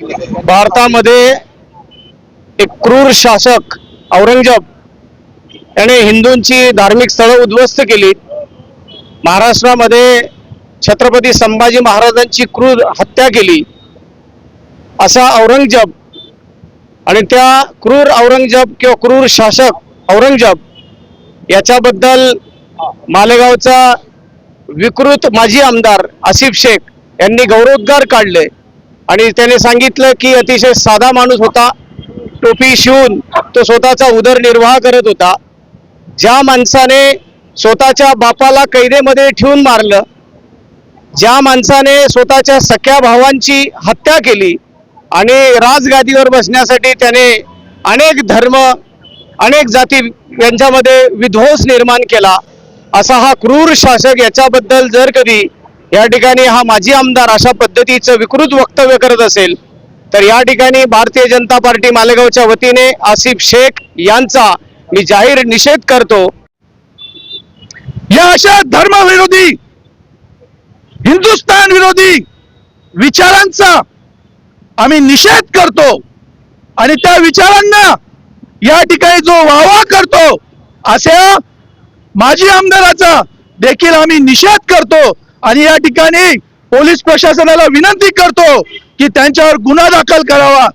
भारतामध्ये एक क्रूर शासक औरंगजेब याने हिंदूंची धार्मिक स्थळं उद्ध्वस्त केली. महाराष्ट्रामध्ये छत्रपती संभाजी महाराजांची क्रूर हत्या केली. असा औरंगजेब आणि त्या क्रूर औरंगजेब किंवा क्रूर शासक औरंगजेब याच्याबद्दल मालेगावचा विकृत माजी आमदार आसिफ शेख यांनी गौरवोद्गार काढले. आणि त्याने सांगितलं की अतिशय साधा माणूस होता टोपी शिवून तो स्वतःचा उदरनिर्वाह करत होता. ज्या माणसाने स्वतःच्या बापाला कैदेमध्ये ठेवून मारलं ज्या माणसाने स्वतःच्या सख्या भावांची हत्या केली आणि राजगादीवर बसण्यासाठी त्याने अनेक धर्म अनेक जाती यांच्यामध्ये विध्वंस निर्माण केला असा हा क्रूर शासक याच्याबद्दल जर कधी या ठिकाणी हा माजी आमदार अशा पद्धतीचं विकृत वक्तव्य करत असेल तर या ठिकाणी भारतीय जनता पार्टी मालेगावच्या वतीने आसिफ शेख यांचा मी जाहीर निषेध करतो. या अशा धर्मविरोधी हिंदुस्थान विरोधी विचारांचा आम्ही निषेध करतो आणि त्या विचारांना या ठिकाणी जो वावा करतो अशा माजी आमदाराचा देखील आम्ही निषेध करतो. आणि या ठिकाणी पोलीस प्रशासनाला विनंती करतो की त्यांच्यावर गुन्हा दाखल करावा.